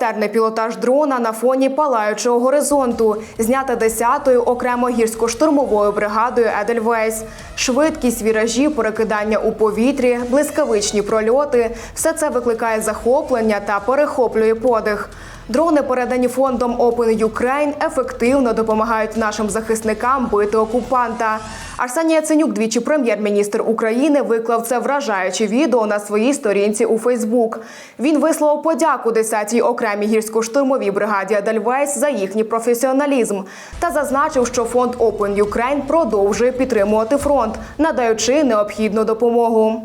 Майстерний пілотаж дрона на фоні палаючого горизонту, знята 10-ю окремо гірсько-штурмовою бригадою Едельвейс. Швидкість, віражі, перекидання у повітрі, блискавичні прольоти все це викликає захоплення та перехоплює подих. Дрони, передані фондом Open Ukraine, ефективно допомагають нашим захисникам бити окупанта. Арсеній Яценюк, двічі прем'єр-міністр України, виклав це вражаюче відео на своїй сторінці у Фейсбук. Він висловив подяку 10-й окремій гірсько-штурмовій бригаді Адельвейс за їхній професіоналізм та зазначив, що фонд Open Ukraine продовжує підтримувати фронт, надаючи необхідну допомогу.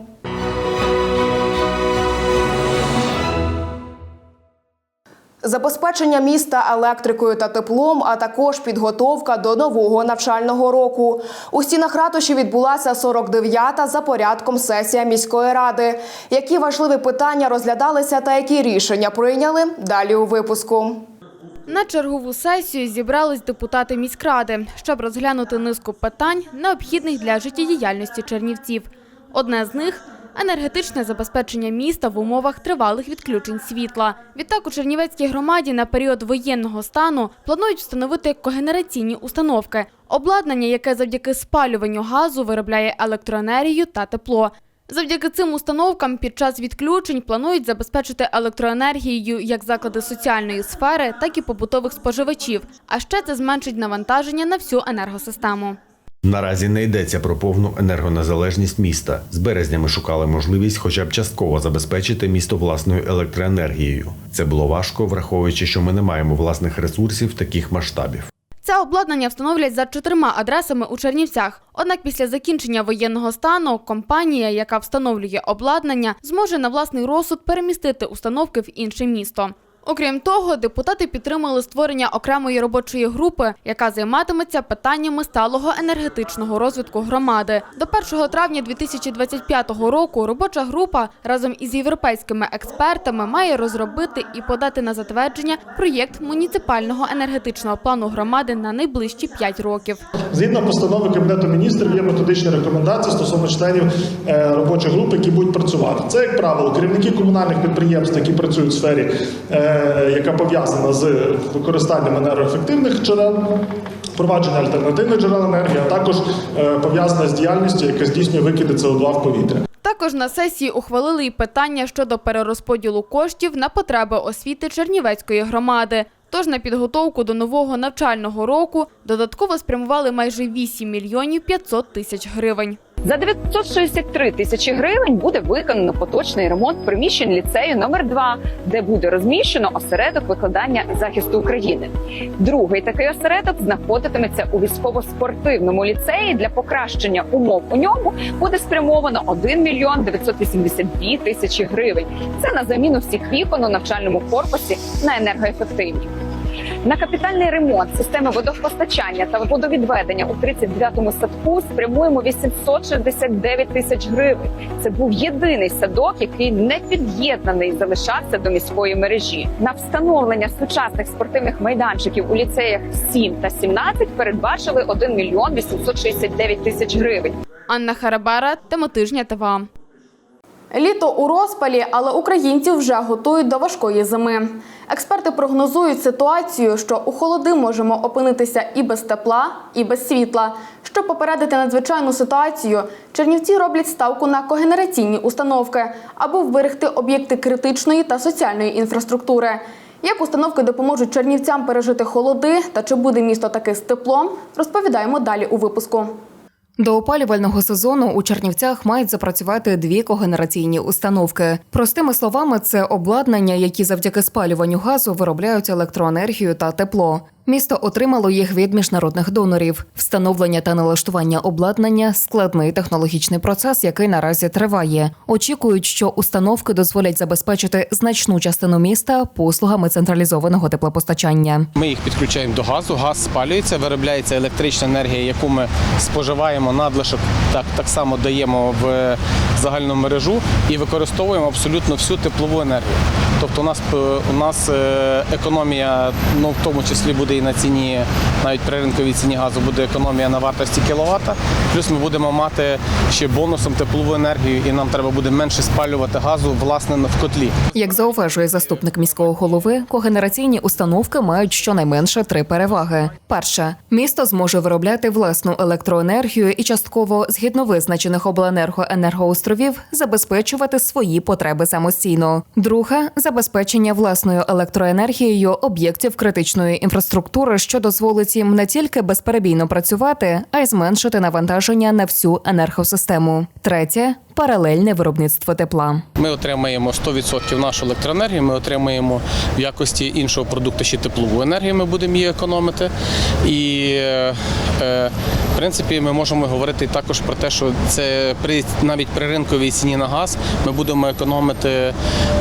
Забезпечення міста електрикою та теплом, а також підготовка до нового навчального року. У стінах ратуші відбулася 49-та за порядком сесія міської ради. Які важливі питання розглядалися та які рішення прийняли? Далі у випуску. На чергову сесію зібрались депутати міськради, щоб розглянути низку питань, необхідних для життєдіяльності чернівців. Одне з них енергетичне забезпечення міста в умовах тривалих відключень світла. Відтак у Чернівецькій громаді на період воєнного стану планують встановити когенераційні установки, обладнання, яке завдяки спалюванню газу виробляє електроенергію та тепло. Завдяки цим установкам під час відключень планують забезпечити електроенергією як заклади соціальної сфери, так і побутових споживачів. А ще це зменшить навантаження на всю енергосистему. Наразі не йдеться про повну енергонезалежність міста. З березня ми шукали можливість хоча б частково забезпечити місто власною електроенергією. Це було важко, враховуючи, що ми не маємо власних ресурсів таких масштабів. Це обладнання встановлять за чотирма адресами у Чернівцях. Однак після закінчення воєнного стану компанія, яка встановлює обладнання, зможе на власний розсуд перемістити установки в інше місто. Окрім того, депутати підтримали створення окремої робочої групи, яка займатиметься питаннями сталого енергетичного розвитку громади. До 1 травня 2025 року робоча група разом із європейськими експертами має розробити і подати на затвердження проєкт муніципального енергетичного плану громади на найближчі 5 років. Згідно постанови Кабінету міністрів є методичні рекомендації стосовно членів е, робочих груп, які будуть працювати. Це, як правило, керівники комунальних підприємств, які працюють в сфері, е, яка пов'язана з використанням енергоефективних джерел. Впровадження альтернативних джерел енергії, а також е, пов'язана з діяльністю, яка здійснює викиди СО2 в повітря. Також на сесії ухвалили й питання щодо перерозподілу коштів на потреби освіти Чернівецької громади. Тож на підготовку до нового навчального року додатково спрямували майже 8 мільйонів 500 тисяч гривень. За 963 тисячі гривень буде виконано поточний ремонт приміщень ліцею номер 2 де буде розміщено осередок викладання захисту України. Другий такий осередок знаходитиметься у військово-спортивному ліцеї. Для покращення умов у ньому буде спрямовано 1 мільйон 982 тисячі гривень. Це на заміну всіх вікон у навчальному корпусі на енергоефективні. На капітальний ремонт системи водопостачання та водовідведення у 39-му садку спрямуємо 869 тисяч гривень. Це був єдиний садок, який не під'єднаний залишався до міської мережі. На встановлення сучасних спортивних майданчиків у ліцеях 7 та 17 передбачили 1 мільйон 869 тисяч гривень. Анна Харабара, тема тижня ТВА. Літо у розпалі, але українці вже готують до важкої зими. Експерти прогнозують ситуацію, що у холоди можемо опинитися і без тепла, і без світла. Щоб попередити надзвичайну ситуацію, чернівці роблять ставку на когенераційні установки, аби вберегти об'єкти критичної та соціальної інфраструктури. Як установки допоможуть чернівцям пережити холоди та чи буде місто таки з теплом, розповідаємо далі у випуску. До опалювального сезону у Чернівцях мають запрацювати дві когенераційні установки. Простими словами, це обладнання, які завдяки спалюванню газу виробляють електроенергію та тепло. Місто отримало їх від міжнародних донорів. Встановлення та налаштування обладнання складний технологічний процес, який наразі триває. Очікують, що установки дозволять забезпечити значну частину міста послугами централізованого теплопостачання. Ми їх підключаємо до газу, газ спалюється, виробляється електрична енергія, яку ми споживаємо надлишок, так, так само даємо в загальну мережу і використовуємо абсолютно всю теплову енергію. Тобто у нас, у нас е, економія, ну в тому числі буде і на ціні, навіть при ринковій ціні газу буде економія на вартості кіловата. Плюс ми будемо мати ще бонусом теплову енергію, і нам треба буде менше спалювати газу власне в котлі. Як зауважує заступник міського голови, когенераційні установки мають щонайменше три переваги. Перша місто зможе виробляти власну електроенергію і частково згідно визначених обленерго енергоостровів забезпечувати свої потреби самостійно. Друга забезпечення власною електроенергією об'єктів критичної інфраструктури, що дозволить їм не тільки безперебійно працювати, а й зменшити навантаження на всю енергосистему. Третє паралельне виробництво тепла. Ми отримаємо 100% нашу електроенергію. Ми отримаємо в якості іншого продукту ще теплову енергію. Ми будемо її економити. І е, в принципі ми можемо говорити також про те, що це при навіть при ринковій ціні на газ ми будемо економити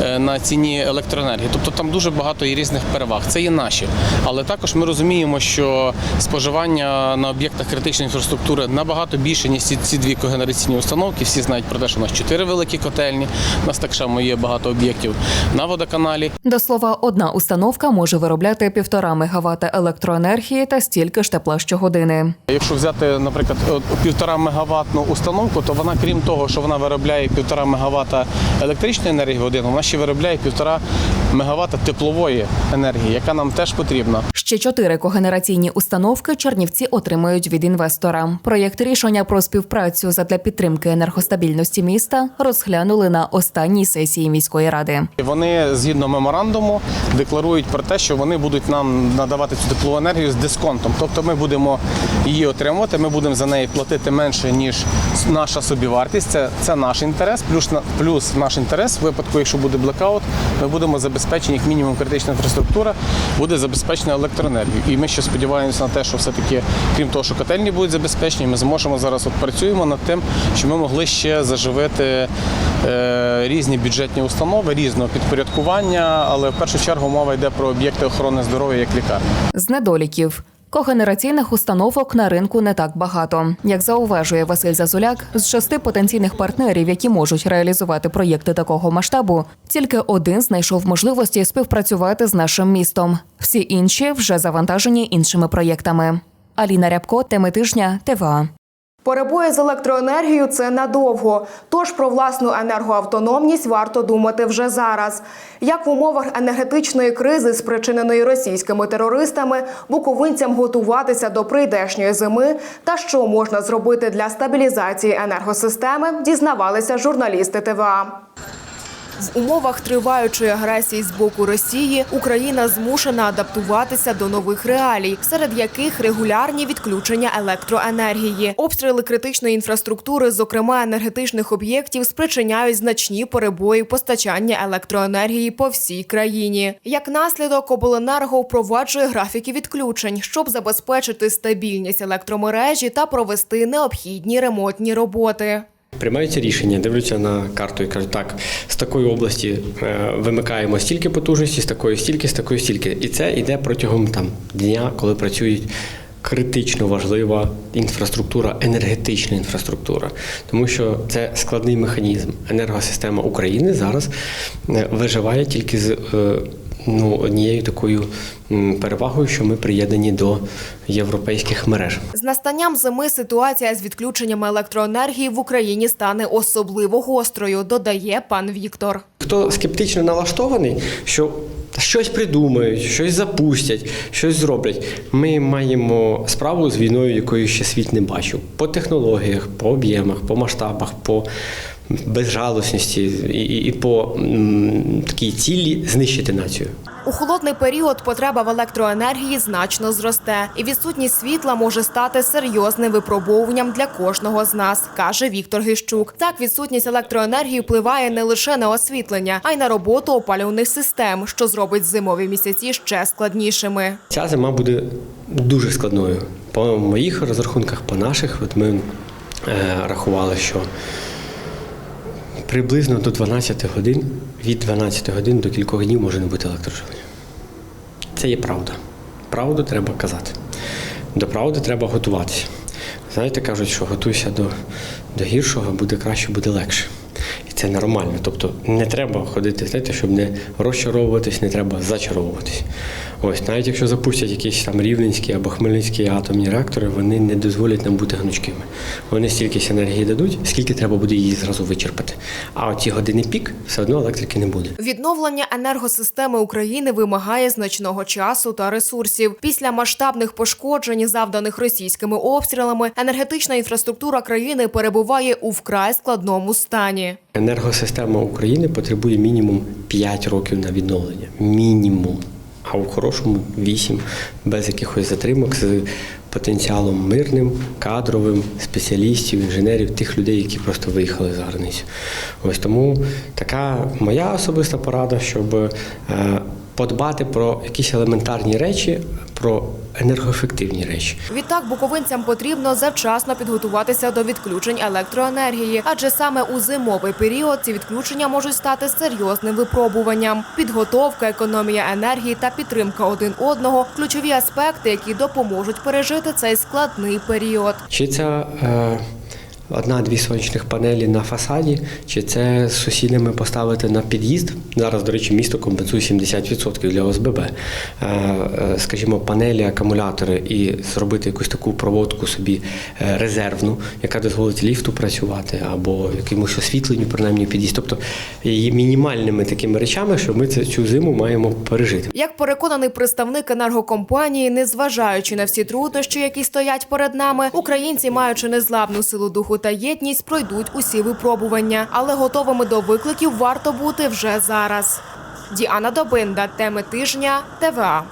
е, на ціні електроенергії. Тобто там дуже багато є різних переваг. Це є наші, але також ми розуміємо, що споживання на об'єктах критичної інфраструктури набагато більше ніж ці, ці дві когенераційні установки. Всі знають про те, що у нас чотири великі котельні. У нас так само є багато об'єктів на водоканалі. До слова, одна установка може виробляти півтора мегаватта електроенергії та стільки ж тепла щогодини. Якщо взяти, наприклад, півтора мегаваттну установку, то вона, крім того, що вона виробляє півтора мегаватта електричної енергії в годину, вона ще виробляє півтора мегаватта теплової енергії, яка нам теж потрібна. Ще чотири когенераційні установки Чернівці отримають від інвестора. Проєкт рішення про співпрацю задля підтримки енергостабільності міста розглянули на останній сесії міської ради. Вони згідно меморандуму декларують про те, що вони будуть нам надавати цю теплову енергію з дисконтом. Тобто ми будемо її отримувати, ми будемо за неї платити менше ніж наша собівартість. Це, це наш інтерес. Плюс плюс наш інтерес в випадку, якщо буде блекаут, ми будемо забезпечені як мінімум критична інфраструктура, буде забезпечена електроенергією. І ми ще сподіваємося на те, що все таки, крім того, що котельні будуть забезпечені, ми зможемо зараз от працюємо над тим, що ми могли ще заживити е, різні бюджетні установи різного підпорядкування, але в першу чергу мова йде про об'єкти охорони здоров'я як лікарні. З недоліків. Когенераційних установок на ринку не так багато. Як зауважує Василь Зазуляк, з шести потенційних партнерів, які можуть реалізувати проєкти такого масштабу, тільки один знайшов можливості співпрацювати з нашим містом. Всі інші вже завантажені іншими проєктами. Аліна Рябко, теми тижня, ТВА. Перебої з електроенергією це надовго. Тож про власну енергоавтономність варто думати вже зараз. Як в умовах енергетичної кризи, спричиненої російськими терористами, буковинцям готуватися до прийдешньої зими та що можна зробити для стабілізації енергосистеми, дізнавалися журналісти ТВА. В умовах триваючої агресії з боку Росії Україна змушена адаптуватися до нових реалій, серед яких регулярні відключення електроенергії, обстріли критичної інфраструктури, зокрема енергетичних об'єктів, спричиняють значні перебої постачання електроенергії по всій країні. Як наслідок, обленерго впроваджує графіки відключень, щоб забезпечити стабільність електромережі та провести необхідні ремонтні роботи. Приймаються рішення, дивляться на карту і кажуть, так, з такої області е, вимикаємо стільки потужності, з такої стільки, з такої стільки. І це йде протягом там дня, коли працюють критично важлива інфраструктура, енергетична інфраструктура, тому що це складний механізм. Енергосистема України зараз е, виживає тільки з. Ну, однією такою перевагою, що ми приєднані до європейських мереж. З настанням зими ситуація з відключеннями електроенергії в Україні стане особливо гострою, додає пан Віктор. Хто скептично налаштований, що щось придумають, щось запустять, щось зроблять. Ми маємо справу з війною, якої ще світ не бачив. По технологіях, по об'ємах, по масштабах, по безжалосності і, і, і по такій цілі знищити націю. У холодний період потреба в електроенергії значно зросте, і відсутність світла може стати серйозним випробовуванням для кожного з нас, каже Віктор Гищук. Так, відсутність електроенергії впливає не лише на освітлення, а й на роботу опалювальних систем, що зробить зимові місяці ще складнішими. Ця зима буде дуже складною. По моїх розрахунках, по наших, от ми е, рахували, що приблизно до 12 годин, від 12 годин до кількох днів може не бути електроживлення. Це є правда. Правду треба казати. До правди треба готуватися. Знаєте, кажуть, що готуйся до, до гіршого, буде краще, буде легше. І це нормально. Тобто не треба ходити, знаєте, щоб не розчаровуватись, не треба зачаровуватись. Ось навіть якщо запустять якісь там рівненські або хмельницькі атомні реактори, вони не дозволять нам бути гнучкими. Вони стільки енергії дадуть, скільки треба буде її зразу вичерпати. А от ті години пік все одно електрики не буде. Відновлення енергосистеми України вимагає значного часу та ресурсів. Після масштабних пошкоджень, завданих російськими обстрілами, енергетична інфраструктура країни перебуває у вкрай складному стані. Енергосистема України потребує мінімум 5 років на відновлення. Мінімум. А в хорошому 8, без якихось затримок, з потенціалом мирним, кадровим, спеціалістів, інженерів, тих людей, які просто виїхали за границю. Ось тому така моя особиста порада, щоб е, подбати про якісь елементарні речі, про енергоефективні речі. Відтак буковинцям потрібно завчасно підготуватися до відключень електроенергії, адже саме у зимовий період ці відключення можуть стати серйозним випробуванням. Підготовка, економія енергії та підтримка один одного ключові аспекти, які допоможуть пережити цей складний період. Чи ця е, одна-дві сонячних панелі на фасаді, чи це сусідами поставити на під'їзд. Зараз, до речі, місто компенсує 70% для ОСББ. Е, е, скажімо, панелі, акумулятори і зробити якусь таку проводку собі е, резервну, яка дозволить ліфту працювати, або якомусь освітленню, принаймні під'їзд. Тобто її мінімальними такими речами, що ми цю зиму маємо пережити. Як переконаний представник енергокомпанії, незважаючи на всі труднощі, які стоять перед нами, українці, маючи незламну силу духу та єдність, пройдуть усі випробування, але готовими до викликів варто бути вже зараз. Діана Добинда, теми тижня, ТВА.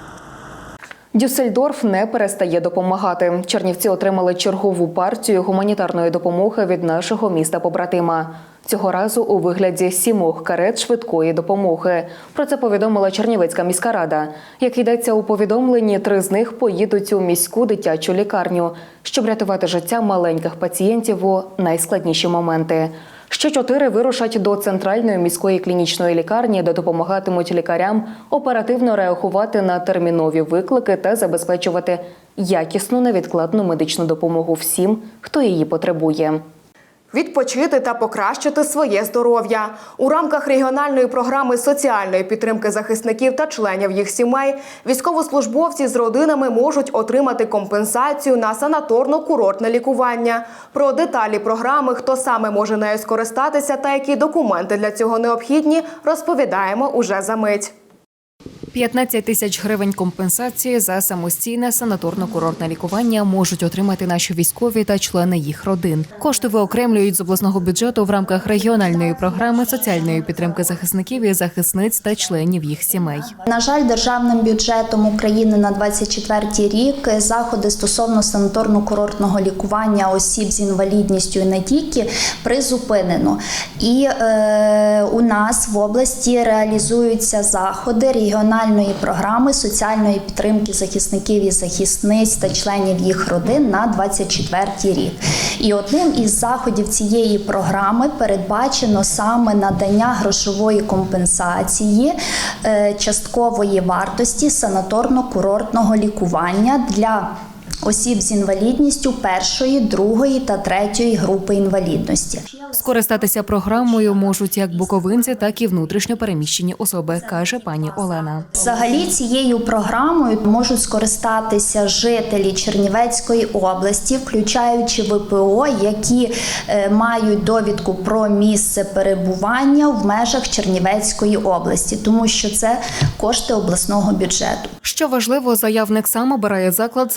Дюссельдорф не перестає допомагати. Чернівці отримали чергову партію гуманітарної допомоги від нашого міста побратима. Цього разу у вигляді сімох карет швидкої допомоги. Про це повідомила Чернівецька міська рада. Як йдеться у повідомленні, три з них поїдуть у міську дитячу лікарню, щоб рятувати життя маленьких пацієнтів у найскладніші моменти. Ще чотири вирушать до центральної міської клінічної лікарні, де допомагатимуть лікарям оперативно реагувати на термінові виклики та забезпечувати якісну невідкладну медичну допомогу всім, хто її потребує. Відпочити та покращити своє здоров'я у рамках регіональної програми соціальної підтримки захисників та членів їх сімей. Військовослужбовці з родинами можуть отримати компенсацію на санаторно-курортне лікування. Про деталі програми, хто саме може нею скористатися та які документи для цього необхідні, розповідаємо уже за мить. 15 тисяч гривень компенсації за самостійне санаторно-курортне лікування можуть отримати наші військові та члени їх родин. Кошти виокремлюють з обласного бюджету в рамках регіональної програми соціальної підтримки захисників і захисниць та членів їх сімей. На жаль, державним бюджетом України на 24 рік заходи стосовно санаторно-курортного лікування осіб з інвалідністю і не тільки призупинено. І е, у нас в області реалізуються заходи регіональної програми соціальної підтримки захисників і захисниць та членів їх родин на 24 рік. І одним із заходів цієї програми передбачено саме надання грошової компенсації е, часткової вартості санаторно-курортного лікування для осіб з інвалідністю першої, другої та третьої групи інвалідності. Скористатися програмою можуть як буковинці, так і внутрішньо переміщені особи, каже пані Олена. Взагалі цією програмою можуть скористатися жителі Чернівецької області, включаючи ВПО, які е, мають довідку про місце перебування в межах Чернівецької області, тому що це кошти обласного бюджету. Що важливо, заявник сам обирає заклад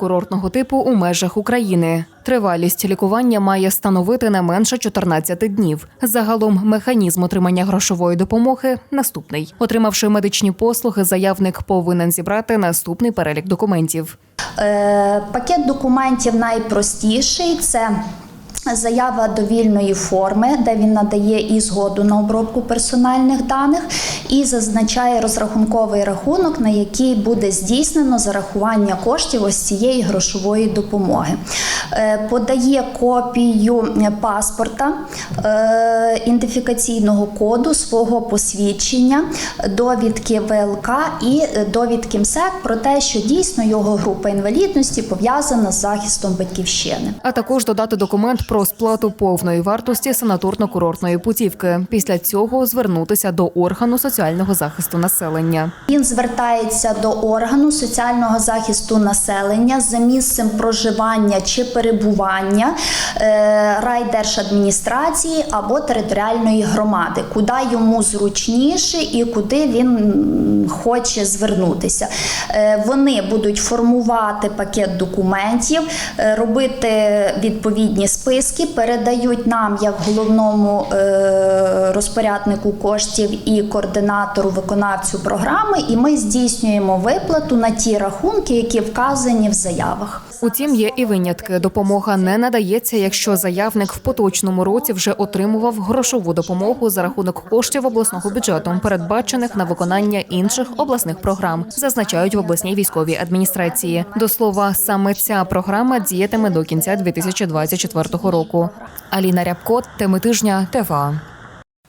санаторно-курортного типу у межах України. Тривалість лікування має становити не менше 14 днів. Загалом механізм отримання грошової допомоги наступний. Отримавши медичні послуги, заявник повинен зібрати наступний перелік документів. Е, Пакет документів найпростіший це. Заява довільної форми, де він надає і згоду на обробку персональних даних, і зазначає розрахунковий рахунок, на який буде здійснено зарахування коштів ось цієї грошової допомоги. Е, Подає копію паспорта, е, ідентифікаційного коду, свого посвідчення, довідки ВЛК і довідки МСЕК про те, що дійсно його група інвалідності пов'язана з захистом батьківщини. А також додати документ про сплату повної вартості санаторно-курортної путівки. Після цього звернутися до органу соціального захисту населення. Він звертається до органу соціального захисту населення за місцем проживання чи перебування е, райдержадміністрації або територіальної громади, куди йому зручніше і куди він хоче звернутися. Е, Вони будуть формувати пакет документів, е, робити відповідні списки, передають нам як головному е, розпоряднику коштів і координатору виконавцю програми, і ми здійснюємо виплату на ті рахунки, які вказані в заявах. Утім, є і винятки. Допомога не надається, якщо заявник в поточному році вже отримував грошову допомогу за рахунок коштів обласного бюджету, передбачених на виконання інших обласних програм, зазначають в обласній військовій адміністрації. До слова, саме ця програма діятиме до кінця 2024 року. Аліна Рябко, теми тижня, ТВА.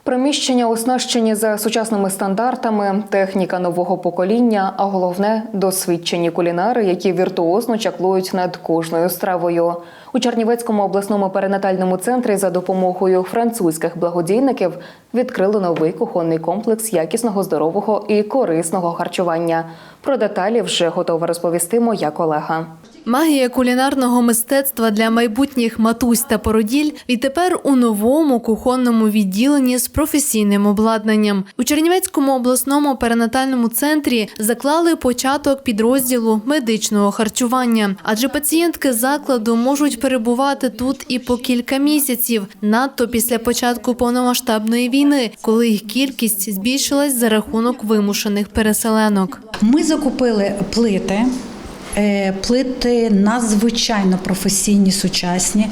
Приміщення оснащені за сучасними стандартами, техніка нового покоління, а головне досвідчені кулінари, які віртуозно чаклують над кожною стравою. У Чернівецькому обласному перинатальному центрі за допомогою французьких благодійників відкрили новий кухонний комплекс якісного, здорового і корисного харчування. Про деталі вже готова розповісти моя колега. Магія кулінарного мистецтва для майбутніх матусь та породіль відтепер у новому кухонному відділенні з професійним обладнанням. У Чернівецькому обласному перинатальному центрі заклали початок підрозділу медичного харчування, адже пацієнтки закладу можуть перебувати тут і по кілька місяців, надто після початку повномасштабної війни, коли їх кількість збільшилась за рахунок вимушених переселенок. Ми закупили плити. Е, Плити надзвичайно професійні, сучасні,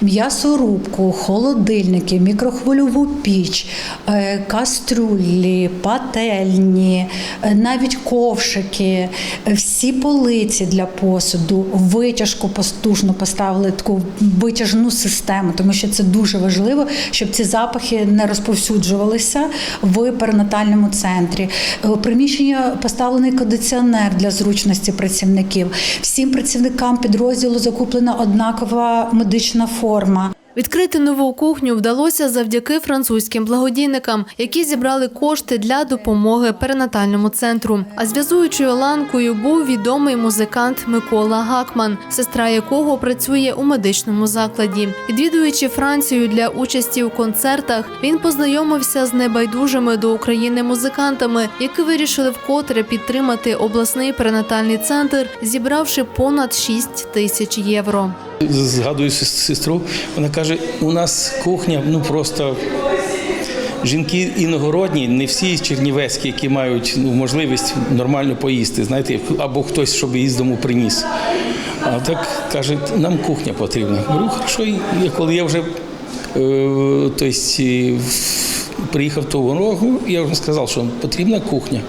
м'ясорубку, холодильники, мікрохвильову піч, е, кастрюлі, пательні, е, навіть ковшики, всі полиці для посуду, витяжку постужно поставили таку витяжну систему, тому що це дуже важливо, щоб ці запахи не розповсюджувалися в перинатальному центрі. У приміщення поставлений кондиціонер для зручності працівників. Всім працівникам підрозділу закуплена однакова медична форма. Відкрити нову кухню вдалося завдяки французьким благодійникам, які зібрали кошти для допомоги перинатальному центру. А зв'язуючою ланкою був відомий музикант Микола Гакман, сестра якого працює у медичному закладі. Відвідуючи Францію для участі у концертах, він познайомився з небайдужими до України музикантами, які вирішили вкотре підтримати обласний перинатальний центр, зібравши понад 6 тисяч євро. Згадую сестру, вона каже, у нас кухня ну просто. Жінки іногородні, не всі чернівецькі, які мають ну, можливість нормально поїсти, знаєте, або хтось, щоб її з дому приніс. А так каже, нам кухня потрібна. Говорю, хорошо, і я- коли я вже е, тобто, приїхав в ту дорогу, я вже сказав, що потрібна кухня.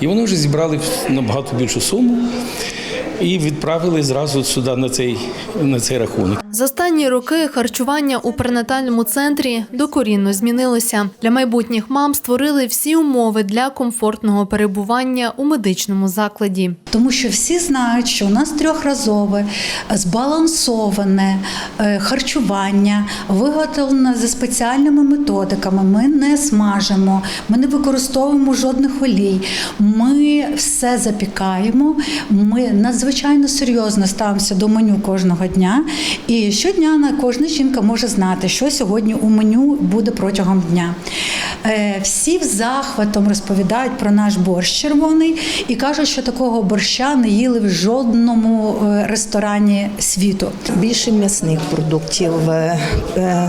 І вони вже зібрали набагато більшу суму і відправили зразу сюди на цей, на цей рахунок. За останні роки харчування у перинатальному центрі докорінно змінилося. Для майбутніх мам створили всі умови для комфортного перебування у медичному закладі. Тому що всі знають, що у нас трьохразове, збалансоване е, харчування, виготовлене за спеціальними методиками. Ми не смажимо, ми не використовуємо жодних олій. Ми все запікаємо. Ми надзвичайно серйозно ставимося до меню кожного дня. І щодня на кожна жінка може знати, що сьогодні у меню буде протягом дня. Е, Всі в захватом розповідають про наш борщ червоний і кажуть, що такого борща не їли в жодному е, ресторані світу. Більше м'ясних продуктів е,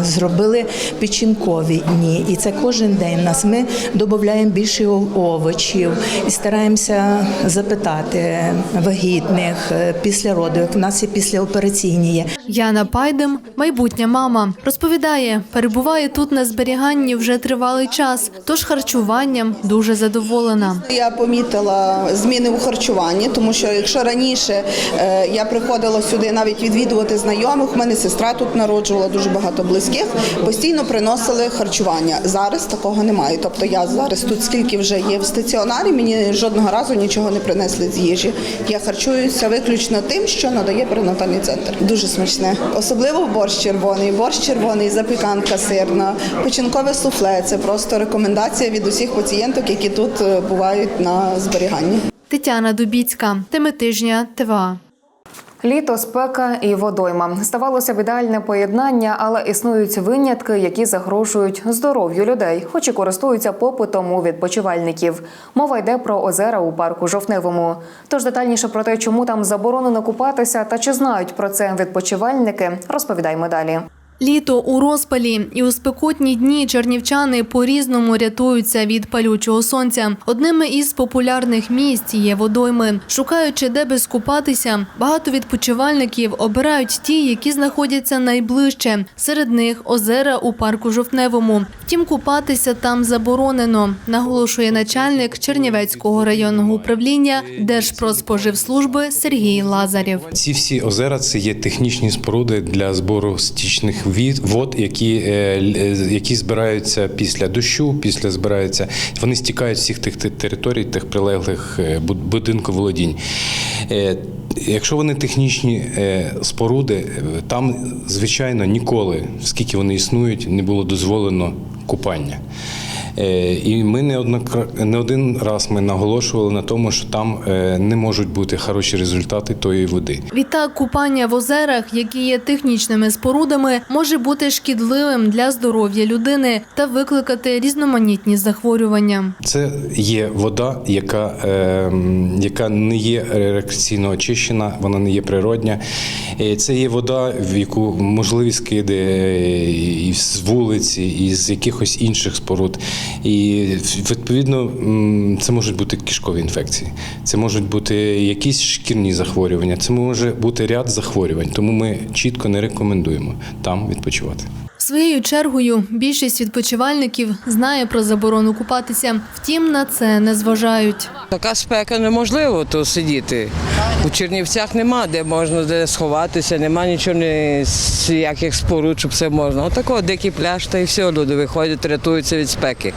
зробили печінкові дні, і це кожен день. Нас ми додаємо більше овочів і стараємося запитати вагітних е, після родів. У нас і післяопераційні є. Яна Пайдем, майбутня мама, розповідає, перебуває тут на зберіганні вже тривалий час. тож харчуванням дуже задоволена. Я помітила зміни у харчуванні, тому що якщо раніше е, я приходила сюди навіть відвідувати знайомих, у мене сестра тут народжувала дуже багато близьких, постійно приносили харчування. Зараз такого немає. Тобто я зараз тут скільки вже є в стаціонарі, мені жодного разу нічого не принесли з їжі. Я харчуюся виключно тим, що надає перинатальний центр. Дуже смачне, особливо борщ червоний, борщ червоний, запіканка сирна, печінкове суфле. Це просто рекомендація від усіх пацієнток, які тут е, бувають на зберіганні. Тетяна Дубіцька, теми тижня, ТВА. Літо, спека і водойма ставалося б ідеальне поєднання, але існують винятки, які загрожують здоров'ю людей, хоч і користуються попитом у відпочивальників. Мова йде про озера у парку Жовтневому. Тож детальніше про те, чому там заборонено купатися та чи знають про це відпочивальники, розповідаємо далі. Літо у розпалі і у спекотні дні чернівчани по-різному рятуються від палючого сонця. Одними із популярних місць є водойми. Шукаючи, де би скупатися, багато відпочивальників обирають ті, які знаходяться найближче. Серед них озера у парку Жовтневому. Втім, купатися там заборонено, наголошує начальник Чернівецького районного управління Держпродспоживслужби Сергій Лазарєв. Ці всі озера це є технічні споруди для збору стічних вод, які, е, е, які збираються після дощу, після збираються. Вони стікають всіх тих територій, тих прилеглих будинків володінь. Е, Якщо вони технічні е, споруди, е, там, звичайно, ніколи, скільки вони існують, не було дозволено купання. Е, І ми не, однокра- не один раз ми наголошували на тому, що там е, не можуть бути хороші результати тої води. Відтак, купання в озерах, які є технічними спорудами, може бути шкідливим для здоров'я людини та викликати різноманітні захворювання. Це є вода, яка, е, яка не є рекреаційно очищена, вона не є природня. Це є вода, в яку можливі скиди і з вулиці, і з якихось інших споруд. І відповідно це можуть бути кишкові інфекції, це можуть бути якісь шкірні захворювання, це може бути ряд захворювань. Тому ми чітко не рекомендуємо там відпочивати. Своєю чергою більшість відпочивальників знає про заборону купатися, втім на це не зважають. Така спека неможливо тут сидіти. У Чернівцях нема де можна де сховатися, нема нічого ніяких споруд, щоб все можна. Отако дикий пляж, та і все, люди виходять, рятуються від спеки.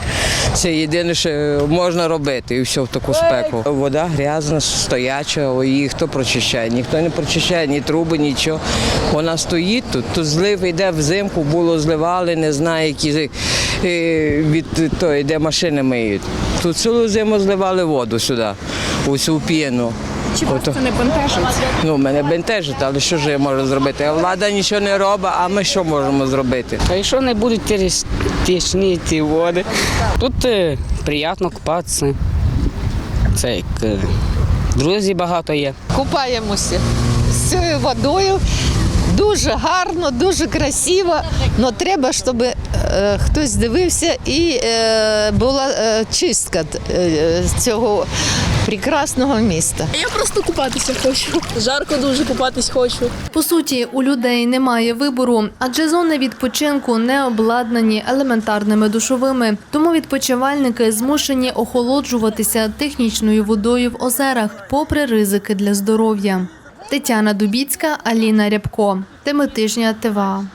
Це єдине, що можна робити, і все в таку спеку. Вода грязна, стояча, її хто прочищає? Ніхто не прочищає, ні труби, нічого. Вона стоїть тут. Тут злив йде взимку, було зливали, не знаю, які е, від тої, де машини миють. Тут цілу зиму зливали воду сюди, ось у п'єну. Чи вас це не бентежить? Ну, мене бентежить, але що ж я можу зробити? Влада нічого не робить, а ми що можемо зробити? А якщо не будуть ті тічні ті води, тут е, приємно купатися. Це як е, друзі багато є. Купаємося з цією водою. Дуже гарно, дуже красиво, але треба, щоб е, хтось дивився і е, була е, чистка е, цього прекрасного міста. Я просто купатися хочу. Жарко дуже купатись хочу. По суті, у людей немає вибору, адже зони відпочинку не обладнані елементарними душовими. Тому відпочивальники змушені охолоджуватися технічною водою в озерах, попри ризики для здоров'я. Тетяна Дубіцька, Аліна Рябко. Теми тижня ТВА.